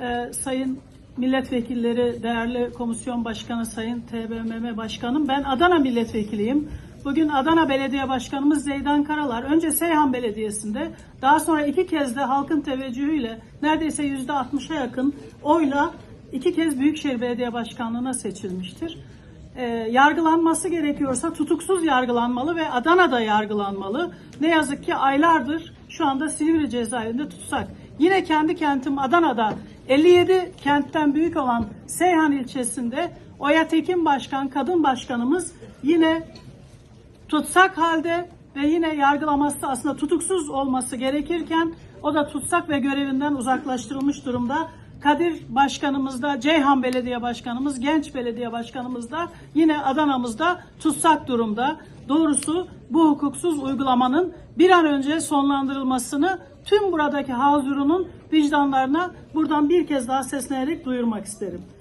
Ee, sayın milletvekilleri, değerli komisyon başkanı Sayın TBMM Başkanım, ben Adana milletvekiliyim. Bugün Adana Belediye Başkanımız Zeydan Karalar, önce Seyhan Belediyesi'nde, daha sonra iki kez de halkın teveccühüyle neredeyse yüzde 60'a yakın oyla iki kez Büyükşehir Belediye Başkanlığı'na seçilmiştir. Ee, yargılanması gerekiyorsa tutuksuz yargılanmalı ve Adana'da yargılanmalı. Ne yazık ki aylardır şu anda Silivri cezaevinde tutsak. Yine kendi kentim Adana'da 57 kentten büyük olan Seyhan ilçesinde Oya Tekin Başkan, kadın başkanımız yine tutsak halde ve yine yargılaması aslında tutuksuz olması gerekirken o da tutsak ve görevinden uzaklaştırılmış durumda. Kadir Başkanımız da, Ceyhan Belediye Başkanımız, Genç Belediye Başkanımız da yine Adana'mızda tutsak durumda. Doğrusu bu hukuksuz uygulamanın bir an önce sonlandırılmasını tüm buradaki hazırının vicdanlarına buradan bir kez daha seslenerek duyurmak isterim.